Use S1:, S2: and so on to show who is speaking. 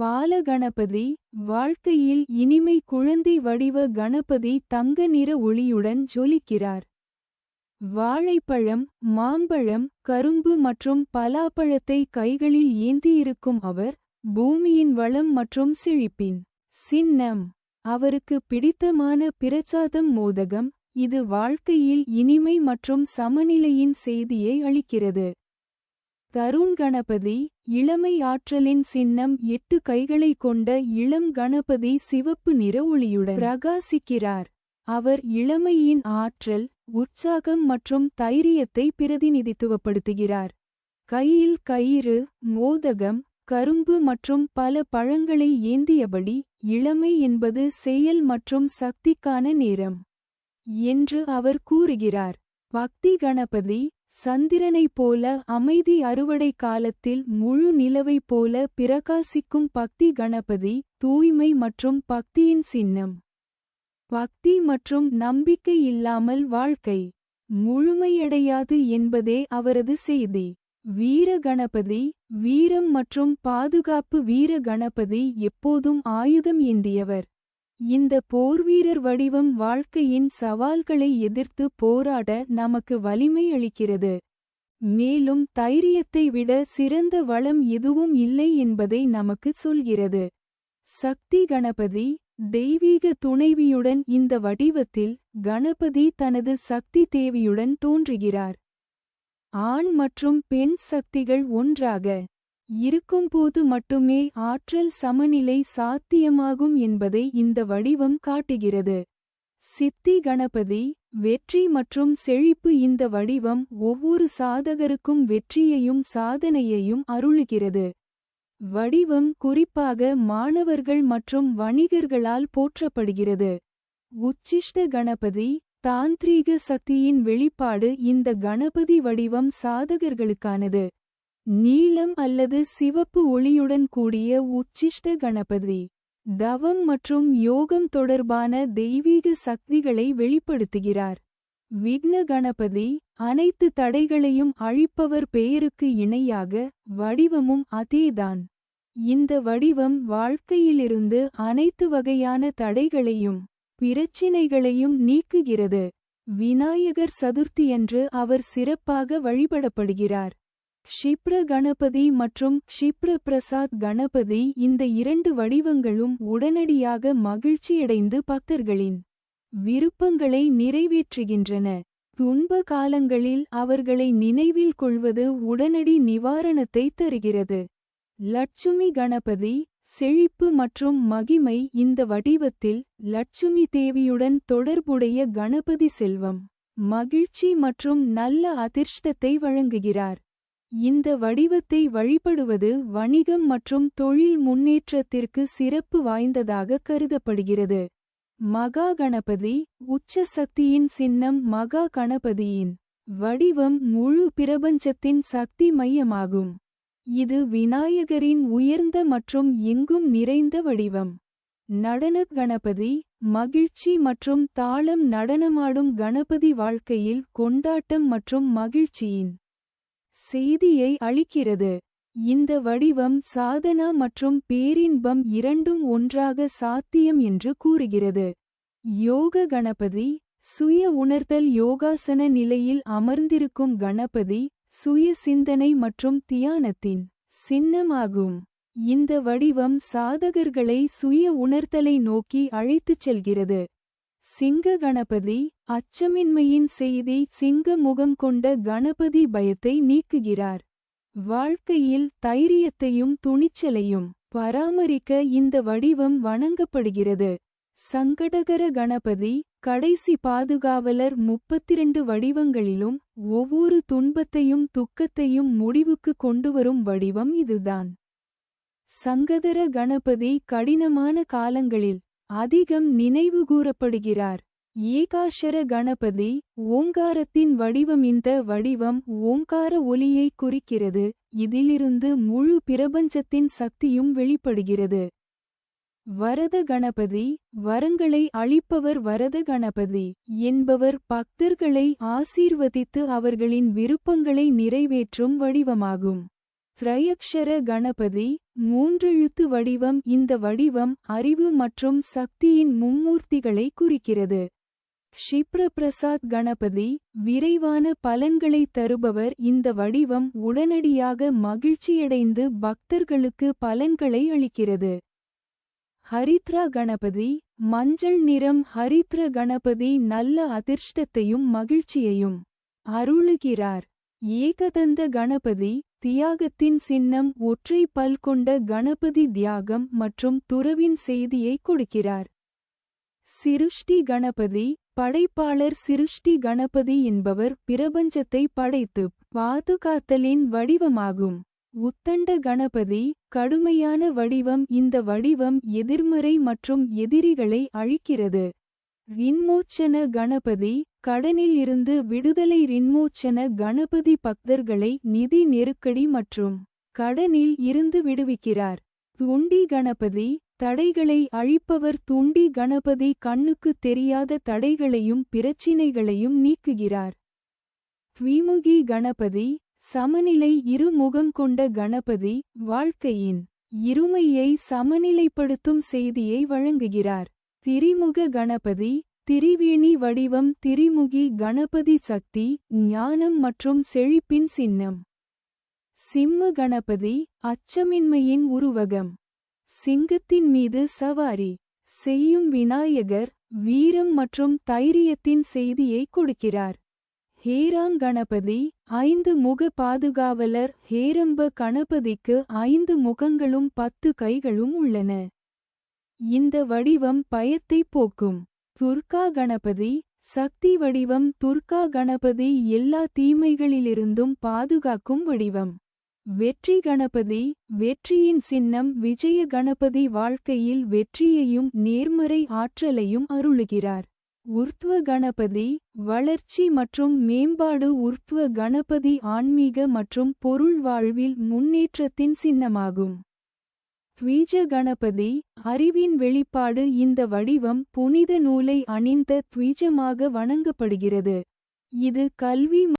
S1: பாலகணபதி வாழ்க்கையில் இனிமை குழந்தை வடிவ கணபதி தங்க நிற ஒளியுடன் ஜொலிக்கிறார். வாழைப்பழம் மாம்பழம் கரும்பு மற்றும் பலாப்பழத்தை கைகளில் ஏந்தியிருக்கும் அவர் பூமியின் வளம் மற்றும் செழிப்பின் சின்னம். அவருக்கு பிடித்தமான பிரச்சாதம் மோதகம். இது வாழ்க்கையில் இனிமை மற்றும் சமநிலையின் செய்தியை அளிக்கிறது. தருண் கணபதி இளமை ஆற்றலின் சின்னம் எட்டு கைகளை கொண்ட இளம் கணபதி சிவப்பு நிற ஒளியுடன் பிரகாசிக்கிறார். அவர் இளமையின் ஆற்றல் உற்சாகம் மற்றும் தைரியத்தை பிரதிநிதித்துவப்படுத்துகிறார். கையில் கயிறு மோதகம் கரும்பு மற்றும் பல பழங்களை ஏந்தியபடி இளமை என்பது செயல் மற்றும் சக்திக்கான நேரம். என்று அவர் கூறுகிறார். பக்தி கணபதி சந்திரனைப் போல அமைதி அறுவடை காலத்தில் முழு நிலவைப் போல பிரகாசிக்கும் பக்தி கணபதி தூய்மை மற்றும் பக்தியின் சின்னம். பக்தி மற்றும் நம்பிக்கை இல்லாமல் வாழ்க்கை முழுமையடையாது என்பதே அவரது செய்தி. வீர கணபதி வீரம் மற்றும் பாதுகாப்பு வீர கணபதி எப்போதும் ஆயுதம் ஏந்தியவர். இந்த போர்வீரர் வடிவம் வாழ்க்கையின் சவால்களை எதிர்த்து போராட நமக்கு வலிமை அளிக்கிறது. மேலும் தைரியத்தை விட சிறந்த வளம் எதுவும் இல்லை என்பதை நமக்கு சொல்கிறது. சக்தி கணபதி தெய்வீக துணைவியுடன் இந்த வடிவத்தில் கணபதி தனது சக்தி தேவியுடன் தோன்றுகிறார். ஆண் மற்றும் பெண் சக்திகள் ஒன்றாக இருக்கும்போது மட்டுமே ஆற்றல் சமநிலை சாத்தியமாகும் என்பதை இந்த வடிவம் காட்டுகிறது. சித்தி கணபதி வெற்றி மற்றும் செழிப்பு இந்த வடிவம் ஒவ்வொரு சாதகருக்கும் வெற்றியையும் சாதனையையும் அருளுகிறது. வடிவம் குறிப்பாக மாணவர்கள் மற்றும் வணிகர்களால் போற்றப்படுகிறது. உச்சிஷ்ட கணபதி தாந்திரீக சக்தியின் வெளிப்பாடு இந்த கணபதி வடிவம் சாதகர்களுக்கானது. நீலம் அல்லது சிவப்பு ஒளியுடன் கூடிய உச்சிஷ்ட கணபதி. தவம் மற்றும் யோகம் தொடர்பான தெய்வீக சக்திகளை வெளிப்படுத்துகிறார். விக்ன கணபதி அனைத்து தடைகளையும் அழிப்பவர் பெயருக்கு இணையாக வடிவமும் அதேதான். இந்த வடிவம் வாழ்க்கையிலிருந்து அனைத்து வகையான தடைகளையும் பிரச்சினைகளையும் நீக்குகிறது. விநாயகர் சதுர்த்தியன்று அவர் சிறப்பாக வழிபடப்படுகிறார். க்ஷிப்ர கணபதி மற்றும் க்ஷிப்ர பிரசாத் கணபதி இந்த இரண்டு வடிவங்களும் உடனடியாக மகிழ்ச்சியடைந்து பக்தர்களின் விருப்பங்களை நிறைவேற்றுகின்றன. துன்ப காலங்களில் அவர்களை நினைவில் கொள்வது உடனடி நிவாரணத்தை தருகிறது. லட்சுமி கணபதி செழிப்பு மற்றும் மகிமை இந்த வடிவத்தில் லட்சுமி தேவியுடன் தொடர்புடைய கணபதி செல்வம் மகிழ்ச்சி மற்றும் நல்ல அதிர்ஷ்டத்தை வழங்குகிறார். இந்த வடிவத்தை வழிபடுவது வணிகம் மற்றும் தொழில் முன்னேற்றத்திற்கு சிறப்பு வாய்ந்ததாக கருதப்படுகிறது. மகா கணபதி உச்ச சக்தியின் சின்னம் மகா கணபதியின் வடிவம் முழு பிரபஞ்சத்தின் சக்தி மையமாகும். இது விநாயகரின் உயர்ந்த மற்றும் எங்கும் நிறைந்த வடிவம். நடன கணபதி மகிழ்ச்சி மற்றும் தாளம் நடனமாடும் கணபதி வாழ்க்கையில் கொண்டாட்டம் மற்றும் மகிழ்ச்சியின் செய்தியை அளிக்கிறது. இந்த வடிவம் சாதனா மற்றும் பேரின்பம் இரண்டும் ஒன்றாக சாத்தியம் என்று கூறுகிறது. யோக கணபதி சுய உணர்தல் யோகாசன நிலையில் அமர்ந்திருக்கும் கணபதி சுய சிந்தனை மற்றும் தியானத்தின் சின்னமாகும். இந்த வடிவம் சாதகர்களை சுய உணர்தலை நோக்கி அழைத்துச் செல்கிறது. சிங்க கணபதி அச்சமின்மையின் செய்தி சிங்க முகம் கொண்ட கணபதி பயத்தை நீக்குகிறார். வாழ்க்கையில் தைரியத்தையும் துணிச்சலையும் பராமரிக்க இந்த வடிவம் வணங்கப்படுகிறது. சங்கடகர கணபதி கடைசி பாதுகாவலர் முப்பத்திரண்டு வடிவங்களிலும் ஒவ்வொரு துன்பத்தையும் துக்கத்தையும் முடிவுக்கு கொண்டுவரும் வடிவம் இதுதான். சங்கதர கணபதி கடினமான காலங்களில் அதிகம் நினைவுகூரப்படுகிறார். ஏகாஷர கணபதி ஓங்காரத்தின் வடிவம் இந்த வடிவம் ஓங்கார ஒலியை குறிக்கிறது. இதிலிருந்து முழு பிரபஞ்சத்தின் சக்தியும் வெளிப்படுகிறது. வரத கணபதி வரங்களை அளிப்பவர் வரத கணபதி என்பவர் பக்தர்களை ஆசீர்வதித்து அவர்களின் விருப்பங்களை நிறைவேற்றும் வடிவமாகும். திரையக்ஷர கணபதி மூன்றெழுத்து வடிவம். இந்த வடிவம் அறிவு மற்றும் சக்தியின் மும்மூர்த்திகளை குறிக்கிறது. ஷிப்ரபிரசாத் கணபதி விரைவான பலன்களை தருபவர். இந்த வடிவம் உடனடியாக மகிழ்ச்சியடைந்து பக்தர்களுக்கு பலன்களை அளிக்கிறது. ஹரித்ரா கணபதி மஞ்சள் நிறம் ஹரித்ர கணபதி. நல்ல அதிர்ஷ்டத்தையும் மகிழ்ச்சியையும் அருளுகிறார். ஏகதந்த கணபதி தியாகத்தின் சின்னம் ஒற்றை பல் கொண்ட கணபதி தியாகம் மற்றும் துறவின் செய்தியை கொடுக்கிறார். சிருஷ்டி கணபதி படைப்பாளர் சிருஷ்டி கணபதி என்பவர் பிரபஞ்சத்தை படைத்து பாதுகாத்தலின் வடிவமாகும். உத்தண்ட கணபதி கடுமையான வடிவம் இந்த வடிவம் எதிர்மறை மற்றும் எதிரிகளை அழிக்கிறது. விண்மோச்சன கணபதி கடனில் இருந்து விடுதலை ரின்மோச்சன கணபதி பக்தர்களை நிதி நெருக்கடி மற்றும் கடனில் இருந்து விடுவிக்கிறார். துண்டி கணபதி தடைகளை அழிப்பவர் துண்டி கணபதி கண்ணுக்கு தெரியாத தடைகளையும் பிரச்சினைகளையும் நீக்குகிறார். த்விமுகி கணபதி சமநிலை இருமுகம் கொண்ட கணபதி வாழ்க்கையின் இருமையை சமநிலைப்படுத்தும் செய்தியை வழங்குகிறார். திரிமுக கணபதி திரிவேணி வடிவம் திரிமுகி கணபதி சக்தி ஞானம் மற்றும் செழிப்பின் சின்னம். சிம்ம கணபதி அச்சமின்மையின் உருவகம். சிங்கத்தின் மீது சவாரி செய்யும் விநாயகர் வீரம் மற்றும் தைரியத்தின் செய்தியை கொடுக்கிறார். ஹேராங் கணபதி ஐந்து முக பாதுகாவலர் ஹேரம்ப கணபதிக்கு ஐந்து முகங்களும் பத்து கைகளும் உள்ளன. இந்த வடிவம் பயத்தை போக்கும். துர்கா கணபதி சக்தி வடிவம் துர்கா கணபதி எல்லா தீமைகளிலிருந்தும் பாதுகாக்கும் வடிவம். வெற்றி கணபதி வெற்றியின் சின்னம் விஜய கணபதி வாழ்க்கையில் வெற்றியையும் நேர்மறை ஆற்றலையும் அருளுகிறார். உர்த்வ கணபதி வளர்ச்சி மற்றும் மேம்பாடு உர்த்வ கணபதி ஆன்மீக மற்றும் பொருள் வாழ்வில் முன்னேற்றத்தின் சின்னமாகும். த்வீஜ கணபதி அறிவின் வெளிப்பாடு இந்த வடிவம் புனித நூலை அணிந்த த்வீஜமாக வணங்கப்படுகிறது. இது கல்வி